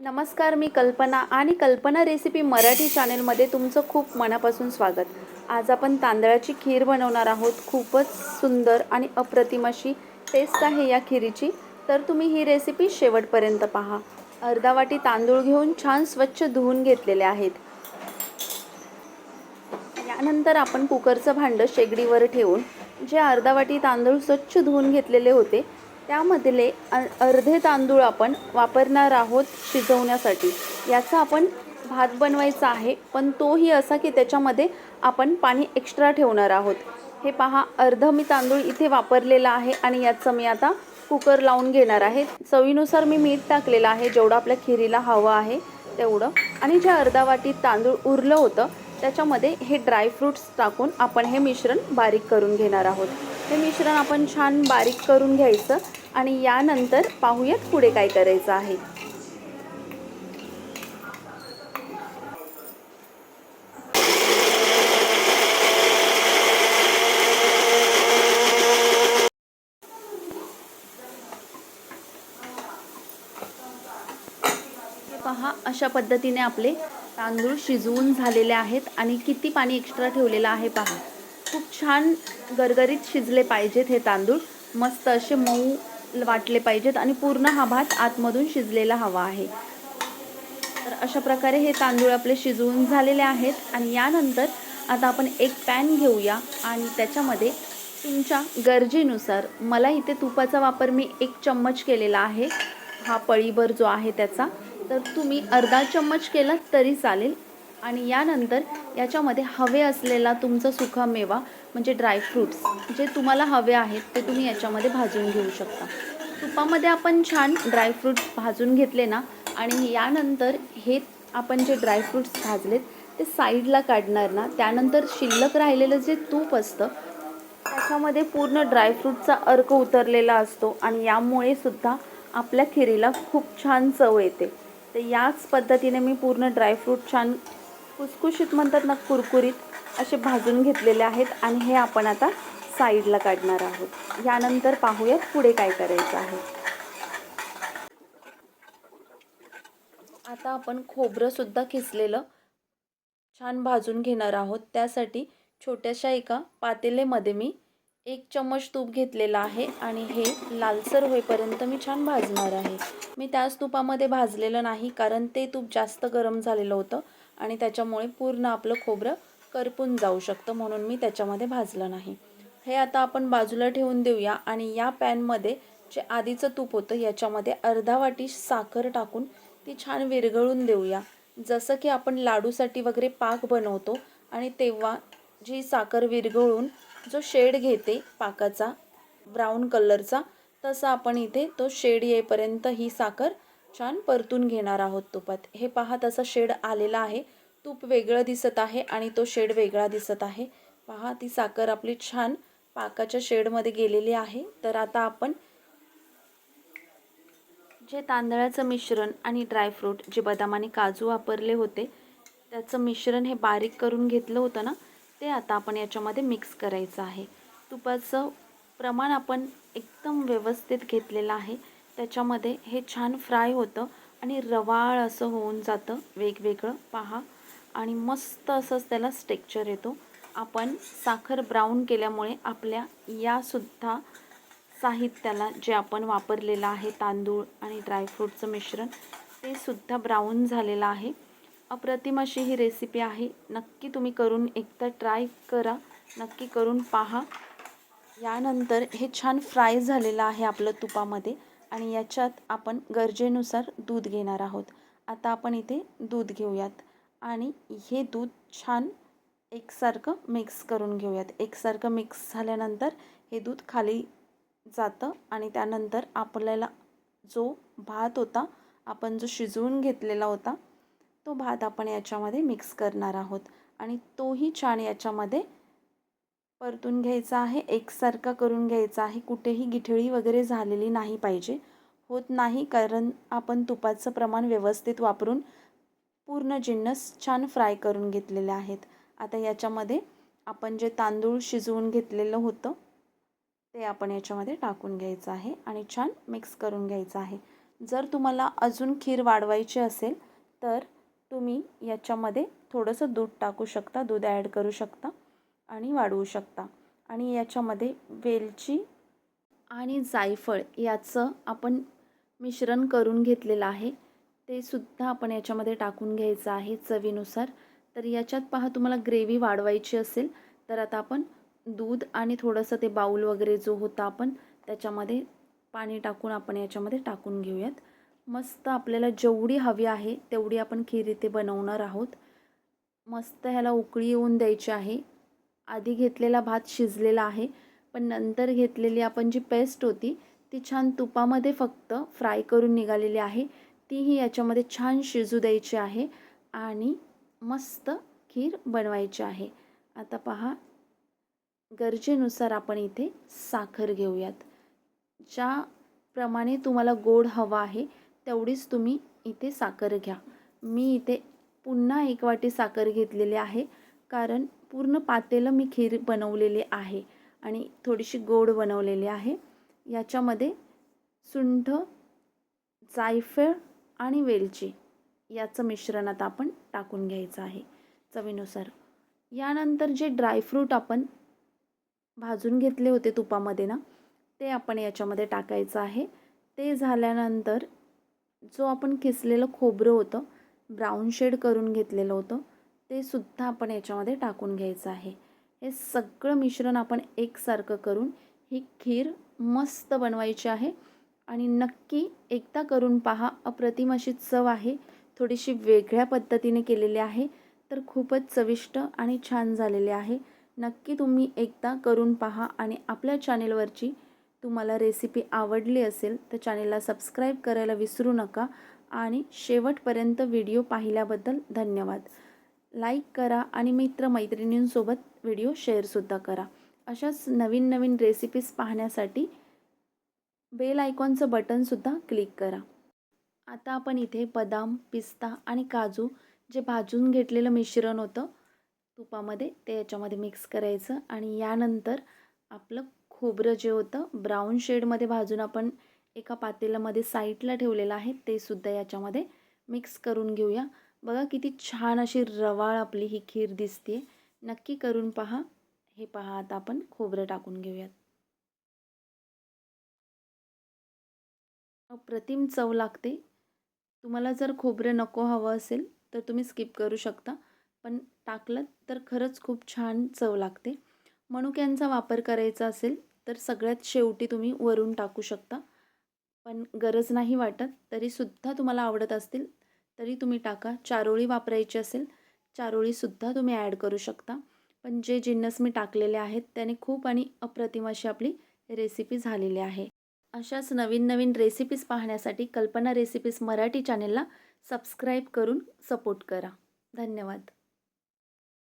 नमस्कार मी कल्पना आणि कल्पना रेसिपी मराठी चॅनेलमध्ये तुमचं खूप मनापासून स्वागत. आज आपण तांदळाची खीर बनवणार आहोत. खूपच सुंदर आणि अप्रतिम अशी टेस्ट आहे या खिरीची. तर तुम्ही ही रेसिपी शेवटपर्यंत पहा. अर्धा वाटी तांदूळ घेऊन छान स्वच्छ धुवून घेतलेले आहेत. यानंतर आपण कुकरचं भांडं शेगडीवर ठेवून जे अर्धा वाटी तांदूळ स्वच्छ धुवून घेतलेले होते त्यामधले अर्धे तांदूळ आपण वापरणार आहोत शिजवण्यासाठी. याचा आपण भात बनवायचा आहे पण तोही असा की त्याच्यामध्ये आपण पाणी एक्स्ट्रा ठेवणार आहोत. हे पहा अर्ध मी तांदूळ इथे वापरलेला आहे आणि याचं मी आता कुकर लावून घेणार आहे. चवीनुसार मी मीठ टाकलेलं आहे जेवढं आपल्या खिरीला हवं आहे तेवढं. आणि जे अर्धा वाटी तांदूळ उरलं होतं त्याच्यामध्ये हे ड्रायफ्रूट्स टाकून आपण हे मिश्रण बारीक करून घेणार आहोत. हे मिश्रण आपण छान बारीक करून घ्यायचं. आणि यानंतर पाहूयात पुढे काय करायचं आहे. पहा अशा पद्धतीने आपले तांदूळ शिजवून झालेले आहेत आणि किती पाणी एक्स्ट्रा ठेवलेलं आहे पहा. खूप छान गरगरीत शिजले पाहिजेत हे तांदूळ. मस्त असे मऊ वाटले पाहिजेत आणि पूर्ण हा भात आतमधून शिजलेला हवा आहे. तर अशा प्रकारे हे तांदूळ आपले शिजवून झालेले आहेत आणि यानंतर आता आपण एक पॅन घेऊया आणि त्याच्यामध्ये तुमच्या गरजेनुसार मला इथे तुपाचा वापर मी एक चम्मच केलेला आहे हा पळीभर जो आहे त्याचा तर तुम्ही अर्धा चम्मच केला तरी चालेल. आणि यानंतर याच्यामध्ये हवे असलेला तुमचा सुका मेवा म्हणजे ड्रायफ्रूट्स जे तुम्हाला हवे आहेत ते तुम्ही याच्यामध्ये भाजून घेऊ शकता. तुपामध्ये आपण छान ड्रायफ्रूट्स भाजून घेतले ना आणि यानंतर हे आपण जे ड्रायफ्रूट्स भाजलेत ते साईडला काढणार ना त्यानंतर शिल्लक राहिलेलं जे तूप असतं त्याच्यामध्ये पूर्ण ड्रायफ्रूटचा अर्क उतरलेला असतो आणि यामुळे सुद्धा आपल्या खिरीला खूप छान चव येते. तर याच पद्धतीने मी पूर्ण ड्रायफ्रूट छान कुसकुशीत म्हणतात ना कुरकुरीत असे भाजून घेतलेले आहेत आणि हे आपण आता साईडला काढणार आहोत. यानंतर पाहूयात पुढे काय करायचं आहे. आता आपण खोबरंसुद्धा किसलेलं छान भाजून घेणार आहोत. त्यासाठी छोट्याशा एका पातेलेमध्ये मी एक चम्मच तूप घेतलेला आहे आणि हे लालसर होईपर्यंत मी छान भाजणार आहे. मी त्याच तुपामध्ये भाजलेलं नाही कारण ते तूप जास्त गरम झालेलं होतं आणि त्याच्यामुळे पूर्ण आपलं खोबरं करपून जाऊ शकतं म्हणून मी त्याच्यामध्ये भाजलं नाही. हे आता आपण बाजूला ठेवून देऊया आणि या पॅनमध्ये जे आधीचं तूप होतं याच्यामध्ये अर्धा वाटी साखर टाकून ती छान विरघळून देऊया. जसं की आपण लाडूसाठी वगैरे पाक बनवतो आणि तेव्हा जी साखर विरघळून जो शेड घेते पाकाचा ब्राऊन कलरचा तसा आपण इथे तो शेड येईपर्यंत ही साखर छान परतून घेणार आहोत तुपात. हे पहा तसा शेड आलेला आहे. तूप वेगळं दिसत आहे आणि तो शेड वेगळा दिसत आहे. पहा ती साखर आपली छान पाकाच्या शेडमध्ये गेलेली आहे. तर आता आपण जे तांदळाचं मिश्रण आणि ड्रायफ्रूट जे बदाम आणि काजू वापरले होते त्याचं मिश्रण हे बारीक करून घेतलं होतं ना ते आता आपण याच्यामध्ये मिक्स करायचं आहे. तुपाचं प्रमाण आपण एकदम व्यवस्थित घेतलेलं आहे. त्याच्यामध्ये हे छान फ्राय होतं आणि रवाळ असं होऊन जातं. वेगवेगळं. पहा आणि मस्त असंच त्याला स्टेक्चर येतो. आपण साखर ब्राऊन केल्यामुळे आपल्या यासुद्धा साहित्याला जे आपण वापरलेलं आहे तांदूळ आणि ड्रायफ्रूटचं मिश्रण ते सुद्धा ब्राऊन झालेलं आहे. अप्रतिम अशी ही रेसिपी आहे. नक्की तुम्ही करून एकदा ट्राय करा. नक्की करून पहा. यानंतर हे छान फ्राय झालेलं आहे आपलं तुपामध्ये आणि याच्यात आपण गरजेनुसार दूध घेणार आहोत. आता आपण इथे दूध घेऊयात. आणि हे दूध छान एकसारखं मिक्स करून घेऊयात. एकसारखं मिक्स झाल्यानंतर हे दूध खाली जातं आणि त्यानंतर आपल्याला जो भात होता आपण जो शिजवून घेतलेला होता तो भात आपण याच्यामध्ये मिक्स करणार आहोत. आणि तोही छान याच्यामध्ये परतून घ्यायचा आहे एकसारखा करून घ्यायचा आहे. कुठेही गिठळी वगैरे झालेली नाही पाहिजे. होत नाही कारण आपण तुपाचं प्रमाण व्यवस्थित वापरून पूर्ण जिन्नस छान फ्राय करून घेतलेले आहेत. आता याच्यामध्ये आपण जे तांदूळ शिजवून घेतलेलं होतं ते आपण याच्यामध्ये टाकून घ्यायचं आहे आणि छान मिक्स करून घ्यायचं आहे. जर तुम्हाला अजून खीर वाढवायची असेल तर तुम्ही याच्यामध्ये थोडंसं दूध टाकू शकता दूध ॲड करू शकता आणि वाढवू शकता. आणि याच्यामध्ये वेलची आणि जायफळ याचं आपण मिश्रण करून घेतलेलं आहे. ते सुद्धा आपण याच्यामध्ये टाकून घ्यायचं आहे चवीनुसार. तर याच्यात पहा तुम्हाला ग्रेव्ही वाढवायची असेल तर आता आपण दूध आणि थोडंसं ते बाऊल वगैरे जो होता आपण त्याच्यामध्ये पाणी टाकून आपण याच्यामध्ये टाकून घेऊयात. मस्त आपल्याला जेवढी हवी आहे तेवढी आपण खीर इथे बनवणार आहोत. मस्त ह्याला उकळी येऊन द्यायची आहे. आधी घेतलेला भात शिजलेला आहे पण नंतर घेतलेली आपण जी पेस्ट होती ती छान तुपामध्ये फक्त फ्राय करून निघालेली आहे. तीही याच्यामध्ये छान शिजू द्यायची आहे आणि मस्त खीर बनवायची आहे. आता पहा गरजेनुसार आपण इथे साखर घेऊयात. ज्याप्रमाणे तुम्हाला गोड हवा आहे तेवढीच तुम्ही इथे साखर घ्या. मी इथे पुन्हा एक वाटी साखर घेतलेली आहे कारण पूर्ण पातेलं मी खीर बनवलेली आहे आणि थोडीशी गोड बनवलेली आहे. याच्यामध्ये सुंठ जायफळ आणि वेलची याचं मिश्रण आता आपण टाकून घ्यायचं आहे चवीनुसार. यानंतर जे ड्रायफ्रूट आपण भाजून घेतले होते तुपामध्ये ना ते आपण याच्यामध्ये टाकायचं आहे. ते झाल्यानंतर जो आपण किसलेलं खोबरं होतं ब्राऊन शेड करून घेतलेलं होतं ते सुद्धा आपण याच्यामध्ये टाकून घ्यायचं आहे. हे सगळं मिश्रण आपण एकसारखं करून ही खीर मस्त बनवायची आहे. आणि नक्की एकदा करून पहा. अप्रतिम अशी चव आहे. थोडीशी वेगळ्या पद्धतीने केलेली आहे. तर खूपच चविष्ट आणि छान झालेले आहे. नक्की तुम्ही एकदा करून पहा आणि आपल्या चॅनेलवरची तुम्हाला रेसिपी आवडली असेल तर चॅनेलला सबस्क्राईब करायला विसरू नका आणि शेवटपर्यंत व्हिडिओ पाहिल्याबद्दल धन्यवाद. लाईक करा आणि मित्रमैत्रिणींसोबत व्हिडिओ शेअरसुद्धा करा. अशाच नवीन नवीन रेसिपीज पाहण्यासाठी बेल आयकॉनचं बटनसुद्धा क्लिक करा. आता आपण इथे बदाम पिस्ता आणि काजू जे भाजून घेतलेलं मिश्रण होतं तुपामध्ये ते याच्यामध्ये मिक्स करायचं आणि यानंतर आपलं खोबरं जे होतं ब्राऊन शेडमध्ये भाजून आपण एका पातेल्यामध्ये साईडला ठेवलेलं आहे ते सुद्धा याच्यामध्ये मिक्स करून घेऊया. बघा किती छान अशी रवाळ आपली ही खीर दिसते नक्की करून पहा. हे पहा आता आपण खोबरं टाकून घेऊयात. अप्रतिम चव लागते. तुम्हाला जर खोबरं नको हवं असेल तर तुम्ही स्किप करू शकता. पण टाकलं तर खरंच खूप छान चव लागते. मनुक्यांचा वापर करायचा असेल तर सगळ्यात शेवटी तुम्ही वरून टाकू शकता. पण गरज नाही वाटत तरीसुद्धा तुम्हाला आवडत असतील तरी तुम्ही टाका. चारोळी वापरायची असेल चारोळीसुद्धा तुम्ही ॲड करू शकता. पण जे जिन्नस मी टाकलेले आहेत त्याने खूप आणि अप्रतिम अशी आपली रेसिपी झालेली आहे. अशाच नवीन नवीन रेसिपीज पाहण्यासाठी कल्पना रेसिपीज मराठी चॅनेलला सबस्क्राईब करून सपोर्ट करा. धन्यवाद.